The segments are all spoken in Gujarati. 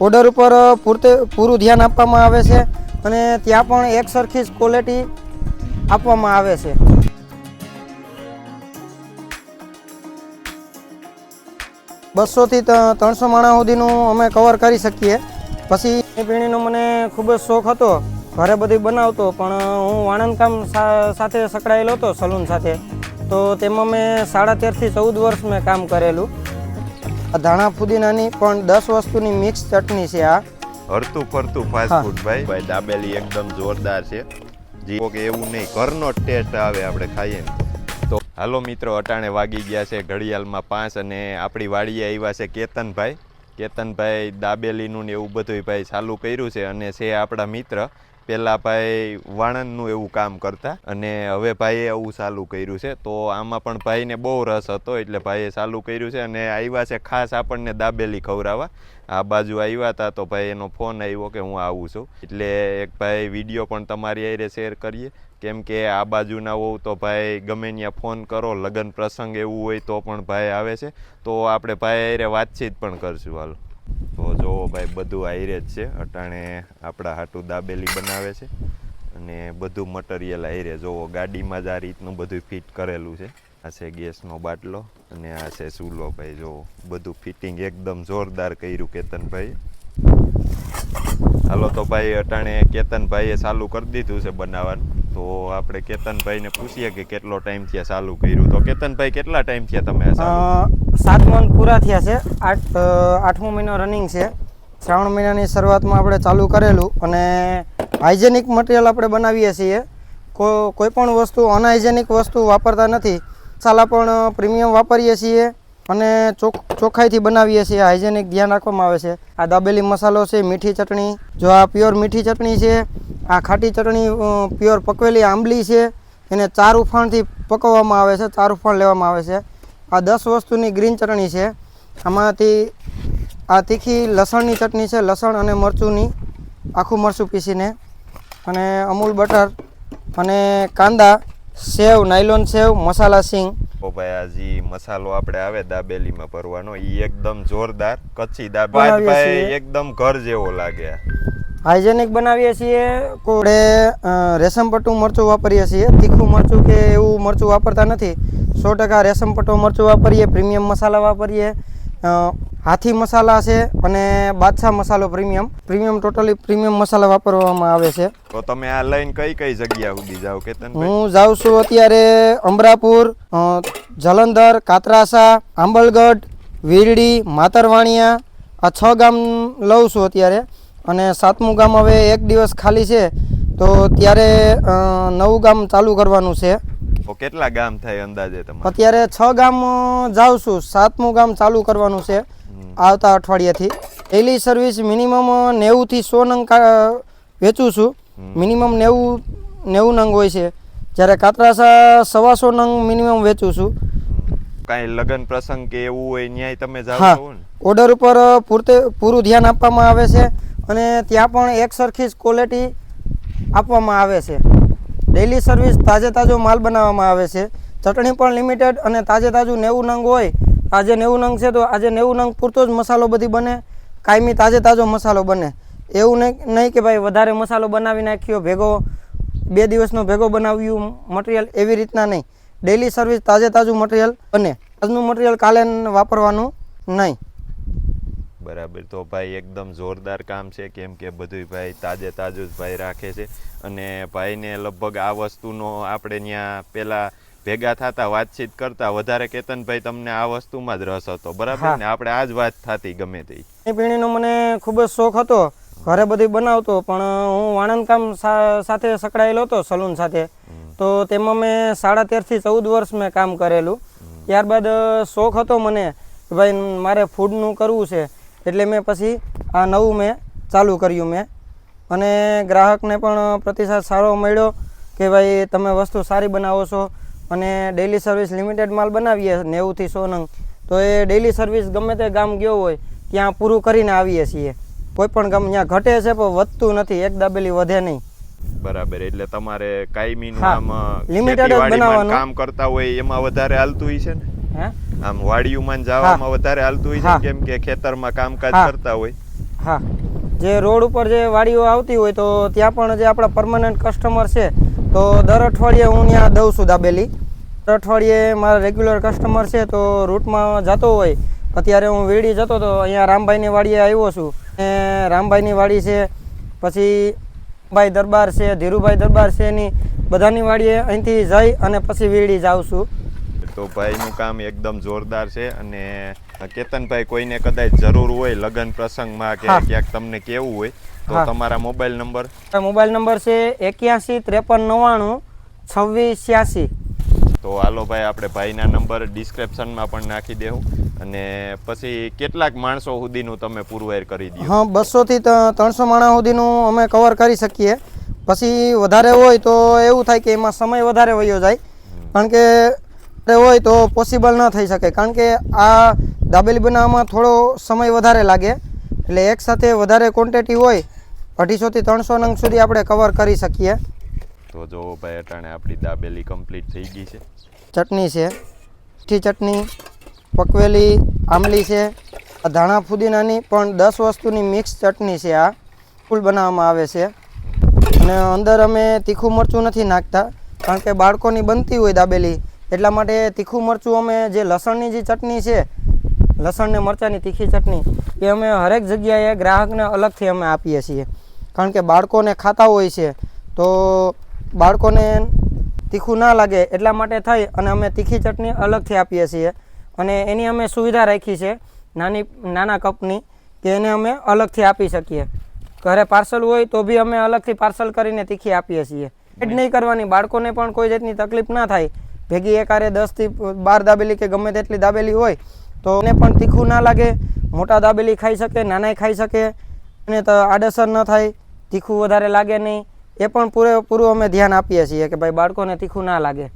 ઓર્ડર ઉપર પૂરતે, પૂરું ધ્યાન આપવામાં આવે છે અને ત્યાં પણ એક સરખી જ ક્વોલિટી આપવામાં આવે છે. બસોથી ત્રણસો માણા સુધીનું અમે કવર કરી શકીએ. પછી પીણીનો મને ખૂબ જ શોખ હતો. ઘરે બધી બનાવતો, પણ હું વાણંદ કામ સા- સાથે સંકળાયેલો હતો, સલૂન સાથે. તો તેમાં મેં સાડા તેરથી ચૌદ વર્ષ મેં કામ કરેલું. ધાણા ફુદીનાની પણ દસ વસ્તુની મિક્સ ચટણી છે આ. હરતું ફરતું ફાસ્ટ ફૂડ ભાઈ. ભાઈ દાબેલી એકદમ જોરદાર છે. જી કે એવું નહીં ઘરનો ટેસ્ટ આવે આપણે ખાઈએ તો. તો હાલો મિત્રો અટાણે વાગી ગયા છે ઘડિયાળમાં પાંચ અને આપણી વાડીએ આવ્યા છે કેતનભાઈ. કેતનભાઈ દાબેલીનું ને એવું બધું ભાઈ ચાલુ કર્યું છે અને છે આપણા મિત્ર. પહેલાં ભાઈ વાણંદનું એવું કામ કરતા અને હવે ભાઈએ એવું ચાલુ કર્યું છે. તો આમાં પણ ભાઈને બહુ રસ હતો એટલે ભાઈએ ચાલુ કર્યું છે અને આવ્યા છે ખાસ આપણને દાબેલી ખવડાવવા. આ બાજુ આવ્યા હતા તો ભાઈ એનો ફોન આવ્યો કે હું આવું છું. એટલે એક ભાઈ વીડિયો પણ તમારી હારે શેર કરીએ. કેમ કે આ બાજુના હોવ તો ભાઈ ગમે ત્યાં ફોન કરો, લગ્ન પ્રસંગ એવું હોય તો પણ ભાઈ આવે છે. તો આપણે ભાઈ હારે વાતચીત પણ કરશું હાલો. જોવો ભાઈ બધું આયરે જ છે. અટાણે આપણા હાટું દાબેલી બનાવે છે અને બધું મટીરિયલ આયરે જોવો, ગાડીમાં જ આ રીતનું બધું ફિટ કરેલું છે. આ છે ગેસનો બાટલો અને આ છે ચૂલો ભાઈ, જોવો. બધું ફિટિંગ એકદમ જોરદાર કર્યું કેતનભાઈ હાલો તો ભાઈ, અટાણે કેતનભાઈએ ચાલુ કરી દીધું છે બનાવવાનું. તો આપણે કેતનભાઈને પૂછીએ કે કેટલો ટાઈમ થયા ચાલુ કર્યું. તો કેતનભાઈ, કેટલા ટાઈમ થયા તમે સાત મંથ પૂરા થયા છે. આઠ આઠમો મહિનો રનિંગ છે. શ્રાવણ મહિનાની શરૂઆતમાં આપણે ચાલુ કરેલું અને હાઇજેનિક મટીરિયલ આપણે બનાવીએ છીએ. કોઈ પણ વસ્તુ અનહાઇજેનિક વસ્તુ વાપરતા નથી. સાલા પણ પ્રીમિયમ વાપરીએ છીએ અને ચોખ્ખાઈથી બનાવીએ છીએ. હાઇજેનિક ધ્યાન રાખવામાં આવે છે. આ દાબેલી મસાલો છે, મીઠી ચટણી. જો આ પ્યોર મીઠી ચટણી છે આ ખાટી ચટણી પ્યોર પકવેલી આંબલી છે. એને ચાર ઉફાણથી પકવવામાં આવે છે ચાર ઉફાણ લેવામાં આવે છે. આ દસ વસ્તુની ગ્રીન ચટણી છે. આમાંથી આ તીખી લસણની ચટણી છે લસણ અને મરચુંની. આખું મરચું પીસીને. અને અમૂલ બટર અને કાંદા સેવ નાયલોન સેવ મસાલા સિંગ. ભાઈ આ જી મસાલો આપણે આવે દાબેલીમાં ભરવાનો એ એકદમ જોરદાર કચ્છી દાબેલી. એકદમ ઘર જેવો લાગે. હાઇજેનિક બનાવીએ છીએ કોડે રેશમપટ્ટું મરચું વાપરીએ છીએ. તીખું મરચું કે એવું મરચું વાપરતા નથી. સો ટકા રેશમપટ્ટો મરચું વાપરીએ પ્રીમિયમ મસાલા વાપરીએ. હાથી મસાલા છે અને બાદશાહ મસાલો પ્રીમિયમ. પ્રીમિયમ ટોટલી પ્રીમિયમ મસાલા વાપરવામાં આવે છે. તો તમે આ લઈને કઈ કઈ જગ્યા સુધી જાઓ કે હું જાઉં છું અત્યારે અમરાપુર જલંધર કાતરાસા આંબલગઢ વીરડી માતરવાણિયા. આ છ ગામ લઉં છું અત્યારે. અને સાતમું ગામ હવે એક દિવસ ખાલી છે તો ત્યારે નવું ગામ ચાલુ કરવાનું છે. કેટલા ગામ થાય અંદાજે તમારે? અત્યારે છ ગામ જાઉં છું. સાતમું ગામ ચાલુ કરવાનું છે આવતા અઠવાડિયાથી. ડેલી સર્વિસ મિનિમમ નેવુંથી સો નંગ વેચું છું. મિનિમમ નેવું નેવું નંગ હોય છે. જ્યારે કાતરાસા સવાસો નંગ મિનિમમ વેચું છું. કાંઈ લગ્ન પ્રસંગ કે એવું હોય ન્યાય તમે જાઓ હા. ઓર્ડર ઉપર પૂરતે પૂરું ધ્યાન આપવામાં આવે છે. અને ત્યાં પણ એક સરખી જ ક્વોલિટી આપવામાં આવે છે. ડેલી સર્વિસ તાજે તાજો માલ બનાવવામાં આવે છે. ચટણી પણ લિમિટેડ અને તાજે તાજું નેવું નંગ હોય. આજે નેવું નંગ છે તો આજે નેવું નંગ પૂરતો જ મસાલો બધી બને. કાયમી તાજે તાજો મસાલો બને. એવું નહીં નહીં કે ભાઈ વધારે મસાલો બનાવી નાખ્યો, ભેગો, બે દિવસનો ભેગો બનાવ્યું મટીરિયલ એવી રીતના નહીં. ડેલી સર્વિસ તાજે તાજું મટીરિયલ બને. આજનું મટીરિયલ કાલે વાપરવાનું નહીં. બરાબર. તો ભાઈ એકદમ જોરદાર કામ છે કેમ કે બધું ભાઈ તાજે તાજું જ ભાઈ રાખે છે. અને ભાઈને લગભગ આ વસ્તુનો આપણે ત્યાં પેલા ભેગા થતા વાતચીત કરતા વધારે કેતનભાઈ તમને આ વસ્તુમાં જ રસ હતો. બરાબર ને? આપણે આ જ વાત થતી ગમે તે પાણી પીણીનો મને ખૂબ જ શોખ હતો. ઘરે બધી બનાવતો પણ હું વાણંદ કામ સાથે સંકળાયેલો હતો સલૂન સાથે. તો તેમાં મેં સાડા તેરથી ચૌદ વર્ષ મેં કામ કરેલું. ત્યારબાદ શોખ હતો મને કે ભાઈ મારે ફૂડનું કરવું છે. એટલે મેં પછી આ નવું મેં ચાલુ કર્યું મેં. અને ગ્રાહકને પણ પ્રતિસાદ સારો મળ્યો કે ભાઈ તમે વસ્તુ સારી બનાવો છો અને ડેલી સર્વિસ લિમિટેડ માલ બનાવીએ નેવુંથી સો નંગ. તો એ ડેલી સર્વિસ ગમે તે ગામ ગયો હોય ત્યાં પૂરું કરીને આવીએ છીએ. કોઈ પણ ગામ ત્યાં ઘટે છે પણ વધતું નથી એક દાબેલી વધે નહીં. બરાબર એટલે તમારે કાયમીનું આમ ખેતીવાડીમાં બનાવવાનું. કામ કરતા હોય એમાં વધારે હાલતું હોય છે ને? હે? આમ વાડીયુમાં જવામાં વધારે હાલતું હોય છે કેમ કે ખેતરમાં કામકાજ કરતા હોય. હા. જે રોડ ઉપર જે વાડીઓ આવતી હોય તો ત્યાં પણ જે આપણા પરમાનન્ટ કસ્ટમર છે તો દર અઠવાડિયે હું ત્યાં દઉં છું દાબેલી. દર અઠવાડિયે મારા રેગ્યુલર કસ્ટમર છે તો રૂટમાં જતો હોય. અત્યારે હું વીડી જતો તો અહીંયા રામભાઈની વાડીએ આવ્યો છું. ને રામભાઈની વાડી છે પછી ભાઈ દરબાર છે ધીરુભાઈ દરબાર છે એની બધાની વાડીએ અહીંથી જઈ અને પછી વીડી જાઉં છું. તો ભાઈનું કામ એકદમ જોરદાર છે અને કેતનભાઈ કોઈને કદાચ જરૂર હોય લગ્ન પ્રસંગમાં કે ક્યાંક તમને કેવું હોય તો તમારા મોબાઈલ નંબર? મોબાઈલ નંબર છે એક્યાસી ત્રેપન નવ્વાણું છવ્વીસ છ્યાસી. તો હાલો ભાઈ આપણે ભાઈના નંબર ડિસ્ક્રિપ્શનમાં પણ નાખી દેવું અને પછી કેટલાક માણસો સુધીનું તમે પુરવાર કરી દો. હા બસોથી ત્રણસો માણસ સુધીનું અમે કવર કરી શકીએ. પછી વધારે હોય તો એવું થાય કે એમાં સમય વધારે વયો જાય. કારણ કે હોય તો પોસિબલ ન થઈ શકે. કારણ કે આ દાબેલી બનાવવામાં થોડો સમય વધારે લાગે. એટલે એકસાથે વધારે ક્વોન્ટિટી હોય અઢીસોથી ત્રણસો નંગ સુધી આપણે કવર કરી શકીએ. તો જો ભાઈ અટાણે આપણી દાબેલી કમ્પ્લીટ થઈ ગઈ છે. ચટણી છે મીઠી ચટણી પકવેલી આમલી છે. આ ધાણા ફુદીનાની પણ દસ વસ્તુની મિક્સ ચટણી છે આ. ફૂલ બનાવવામાં આવે છે. અને અંદર અમે તીખું મરચું નથી નાખતા કારણ કે બાળકોની બનતી હોય દાબેલી. એટલા માટે તીખું મરચું અમે જે લસણની જે ચટણી છે લસણ ને મરચાંની તીખી ચટણી, એ અમે હરેક જગ્યાએ ગ્રાહકને અલગથી અમે આપીએ છીએ. કારણ કે બાળકોને ખાતા હોય છે, તો બાળકોને તીખું ના લાગે એટલા માટે થઈ અને અમે તીખી ચટણી અલગથી આપીએ છીએ. અને એની અમે સુવિધા રાખી છે, નાની, નાના કપની, કે એને અમે અલગથી આપી શકીએ. ઘરે પાર્સલ હોય તો બી અમે અલગથી પાર્સલ કરીને તીખી આપીએ છીએ. એડ નહીં કરવાની, બાળકોને પણ કોઈ જાતની તકલીફ ના થાય. ભેગી એકારે દસથી બાર દાબેલી કે ગમે તેટલી દાબેલી હોય તો એને પણ તીખું ના લાગે મોટા દાબેલી ખાઈ શકે નાનાય ખાઈ શકે અને તો આડસર ન થાય તીખું વધારે લાગે નહીં. એ પણ પૂરેપૂરું અમે ધ્યાન આપીએ છીએ કે ભાઈ બાળકોને તીખું ના લાગે.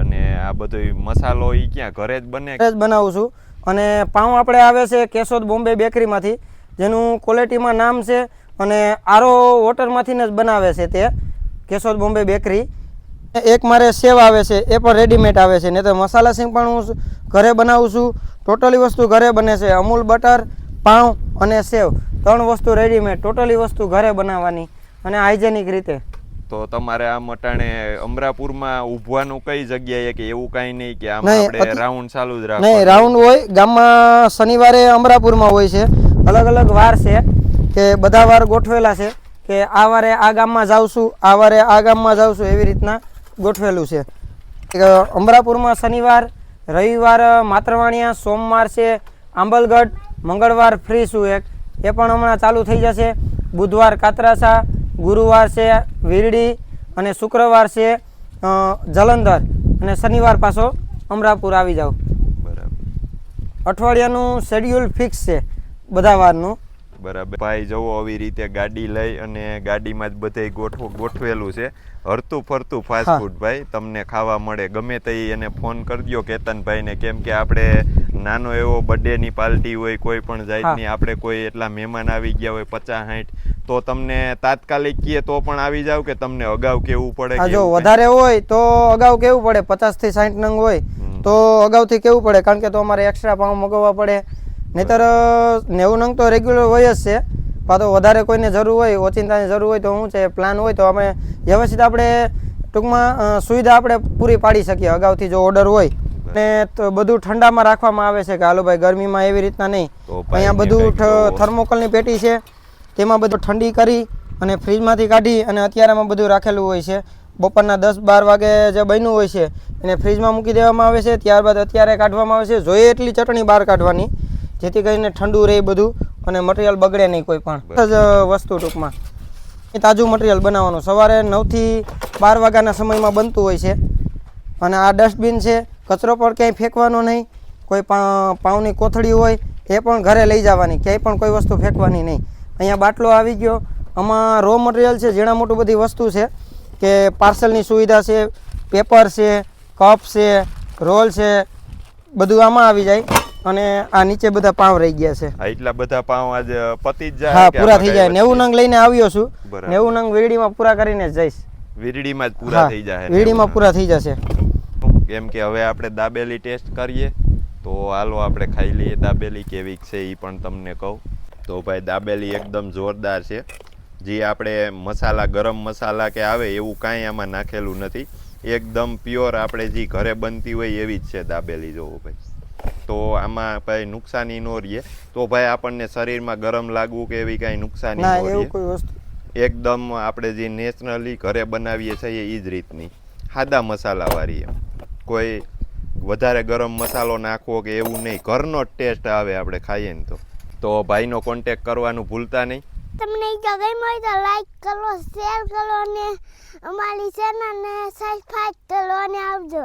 અને આ બધો મસાલો એ ક્યાં ઘરે જ બને? ઘરે જ બનાવું છું. અને પાઉં આપણે આવે છે કેશોદ બોમ્બે બેકરીમાંથી જેનું ક્વોલિટીમાં નામ છે અને આરો વોટરમાંથી જ બનાવે છે તે કેશોદ બોમ્બે બેકરી. એક મારે સેવ આવે છે એ પણ રેડીમેડ આવે છે. નહીં તો મસાલા સિંગ પણ હું ઘરે બનાવું છું. ટોટલી વસ્તુ ઘરે બને છે. અમૂલ બટર પાઉં અને સેવ. ત્રણ વસ્તુ રેડીમેડ ટોટલી વસ્તુ ઘરે બનાવવાની અને હાઇજેનિક રીતે. તો તમારે આ મટાણે અમરાપુરમાં ઊભવાનું કઈ જગ્યાએ કે એવું કાંઈ નહીં કે આમ આપણે રાઉન્ડ ચાલુ જ નહીં રાઉન્ડ હોય ગામમાં શનિવારે અમરાપુરમાં હોય છે. અલગ અલગ વાર છે કે બધા વાર ગોઠવેલા છે કે આ વારે આ ગામમાં જાઉં છું આ વારે આ ગામમાં જાઉં છું એવી રીતના ગોઠવેલું છે. અમરાપુરમાં શનિવાર રવિવાર માત્રવાણિયા સોમવાર છે આંબલગઢ મંગળવાર ફ્રી શું એક. એ પણ હમણાં ચાલુ થઈ જશે. બુધવાર કાતરાસા ગુરુવાર છે વીરડી અને શુક્રવાર છે જલંધર. અને શનિવાર પાછો અમરાપુર આવી જાઓ બરાબર. અઠવાડિયાનું શેડ્યુલ ફિક્સ છે. બધા વારનું બરાબર. ભાઈ જવો આવી રીતે ગાડી લઈ અને ગાડીમાં જ બધે ગોઠવો ગોઠવેલું છે. હરતું ફરતું ફાસ્ટ ફૂડ ભાઈ તમને ખાવા મળે. ગમે તે એને ફોન કરજો કેતનભાઈને કેમ કે આપણે નાનો એવો બર્થડેની પાર્ટી હોય કોઈ પણ જાતની આપણે કોઈ એટલા મહેમાન આવી ગયા હોય પચાસ સાઠ તો તમને તાત્કાલિક કીએ તો પણ આવી જાવ કે તમને અગાઉ કેવું પડે જો વધારે હોય તો અગાઉ કેવું પડે? પચાસથી સાઠ નંગ હોય તો અગાઉથી કેવું પડે? કારણ કે તો અમારે એક્સ્ટ્રા પાઉં મગાવવા પડે. નહીતર નેવું નંગ તો રેગ્યુલર હોય જ છે. પા તો વધારે કોઈને જરૂર હોય ઓચિંતાની જરૂર હોય તો શું છે પ્લાન હોય તો અમે વ્યવસ્થિત આપણે ટૂંકમાં સુવિધા આપણે પૂરી પાડી શકીએ અગાઉથી જો ઓર્ડર હોય. ને તો બધું ઠંડામાં રાખવામાં આવે છે કે હાલો ભાઈ ગરમીમાં એવી રીતના નહીં. અહીંયા બધું થર્મોકોલની પેટી છે તેમાં બધું ઠંડી કરી અને ફ્રીજમાંથી કાઢી અને અત્યારેમાં બધું રાખેલું હોય છે. બપોરના દસ બાર વાગે જે બન્યું હોય છે એને ફ્રીજમાં મૂકી દેવામાં આવે છે. ત્યારબાદ અત્યારે કાઢવામાં આવે છે. જોઈએ એટલી ચટણી બહાર કાઢવાની. જેથી કરીને ઠંડુ રહે બધું અને મટીરિયલ બગડે નહીં કોઈ પણ. જ વસ્તુ ટૂંકમાં. એ તાજું મટીરિયલ બનાવવાનું. સવારે નવથી બાર વાગ્યાના સમયમાં બનતું હોય છે. અને આ ડસ્ટબિન છે. કચરો પણ ક્યાંય ફેંકવાનો નહીં. કોઈ પા પાઉની કોથળી હોય એ પણ ઘરે લઈ જવાની. ક્યાંય પણ કોઈ વસ્તુ ફેંકવાની નહીં. અહીંયા બાટલો આવી ગયો. આમાં રો મટીરિયલ છે. ઝીણા મોટું બધી વસ્તુ છે કે પાર્સલની સુવિધા છે પેપર છે કપ છે રોલ છે બધું આમાં આવી જાય. અને આ નીચે બધા પાવ રહી ગયા છે. એટલા બધા પાઉં આજ પતી જ જાય હા પૂરા થઈ જાય. નેવું? નંગ લઈને આવ્યો છું. નેવું નંગ વીડીમાં પૂરા કરીને જઈશ. વીરડીમાં જ પૂરા થઈ જાય. વીડીમાં પૂરા થઈ જશે. કેમ કે હવે આપણે દાબેલી ટેસ્ટ કરીએ. તો હાલો આપણે ખાઈ લઈએ દાબેલી કેવી છે એ પણ તમને કહું. તો ભાઈ દાબેલી એકદમ જોરદાર છે. જે આપણે મસાલા ગરમ મસાલા કે આવે એવું કાંઈ આમાં નાખેલું નથી. એકદમ પ્યોર આપણે જે ઘરે બનતી હોય એવી જ છે દાબેલી જોવો ભાઈ. તો આમાં ભાઈ નુકસાની ન રહીએ તો ભાઈ આપણને શરીરમાં ગરમ લાગવું કે એવી કાંઈ નુકસાની ના એવું કોઈ વસ્તુ એકદમ આપણે જે નેચરલી ઘરે બનાવીએ છીએ એ જ રીતની. સાદા મસાલાવાળી એમ કોઈ વધારે ગરમ મસાલો નાખવો કે એવું નહીં. ઘરનો જ ટેસ્ટ આવે આપણે ખાઈએ ને તો. તો ભાઈનો કોન્ટેક કરવાનું ભૂલતા નહીં. તમને જો ગમ્યું હોય તો લાઈક કરો શેર કરો અને અમારી ચેનલને સબસ્ક્રાઈબ કરો અને આવજો.